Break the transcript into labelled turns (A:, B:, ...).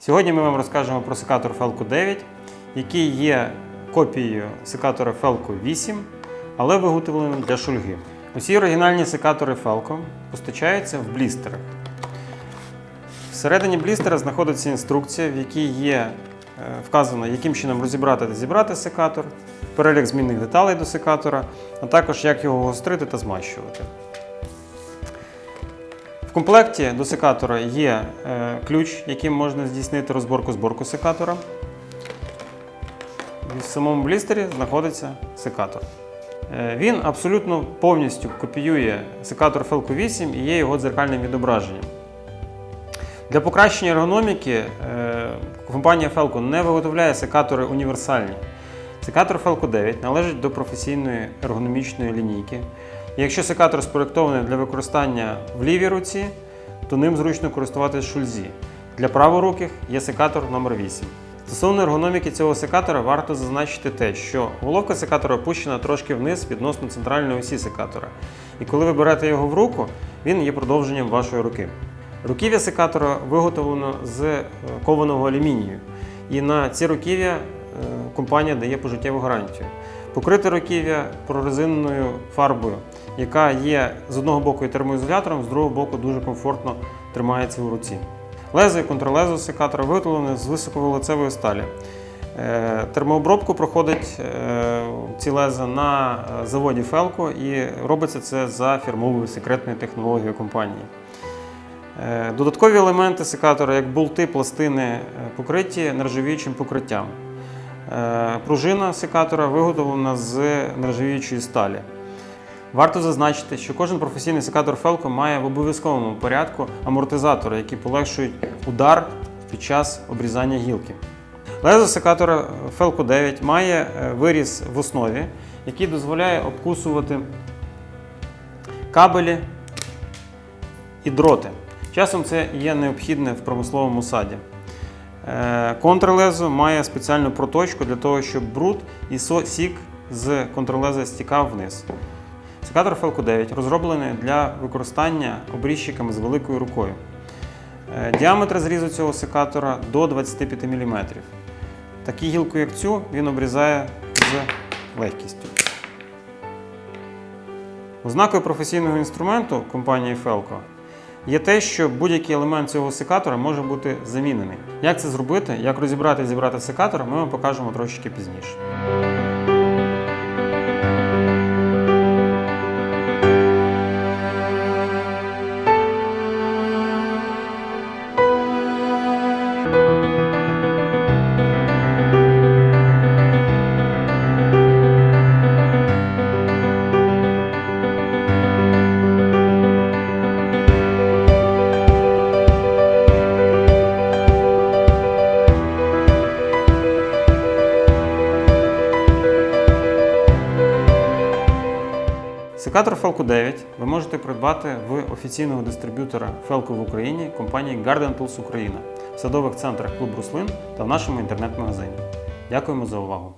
A: Сьогодні ми вам розкажемо про секатор Felco 9, який є копією секатора Felco 8, але виготовленим для шульги. Усі оригінальні секатори Felco постачаються в блістерах. Всередині блістера знаходиться інструкція, в якій є е, вказано, яким чином розібрати та зібрати секатор, перелік змінних деталей до секатора, а також як його гострити та змащувати. Комплекті до секатора є е, ключ, яким можна здійснити розборку-зборку секатора. В самому блістері знаходиться секатор. Е, Він абсолютно повністю копіює секатор Felco 8 і є його дзеркальним відображенням. Для покращення ергономіки е, компанія Felco не виготовляє секатори універсальні. Секатор Felco 9 належить до професійної ергономічної лінійки. Якщо секатор спроєктований для використання в лівій руці, то ним зручно користуватися в шульзі. Для праворуких є секатор номер 8 Стосовно ергономіки цього секатора варто зазначити те, що головка секатора опущена трошки вниз відносно центральної осі секатора. І коли ви берете його в руку, він є продовженням вашої руки. Руків'я секатора виготовлено з е, кованого алюмінію. І на ці руків'я е, компанія дає пожиттєву гарантію. Покрите руків'я прорезиненою фарбою, яка є з одного боку і термоізолятором, з другого боку дуже комфортно тримається у руці. Лезо і контрлезо секатора виготовлене з високоволоцевої сталі. Е, Термообробку проходить е, ці леза на е, заводі Felco і робиться це за фірмовою секретною технологією компанії. Додаткові елементи секатора, як болти, пластини, покриті нержавіючим покриттям. Е, Пружина секатора виготовлена з нержавіючої сталі. Варто зазначити, що кожен професійний секатор Felco має в обов'язковому порядку амортизатори, які полегшують удар під час обрізання гілки. Лезо секатора Felco 9 має е, виріз в основі, який дозволяє обкусувати кабелі і дроти. Часом це є необхідне в промисловому саді. Е, Контрлезо має спеціальну проточку для того, щоб бруд і сік з контрлеза стікав вниз. Секатор Felco 9 розроблений для використання обрізчиками з великою рукою. Е, Діаметр зрізу цього секатора до 25 мм. Таку гілку, як цю, він обрізає з легкістю. Ознакою професійного інструменту компанії Felco є те, що будь-який елемент цього секатора може бути замінений. Як це зробити, як розібрати і зібрати секатор, ми вам покажемо трошечки пізніше. Секатор Felco 9 ви можете придбати в офіційного дистриб'ютора Felco в Україні компанії Garden Tools Україна в садових центрах Клуб Руслин та в нашому інтернет-магазині. Дякуємо за увагу!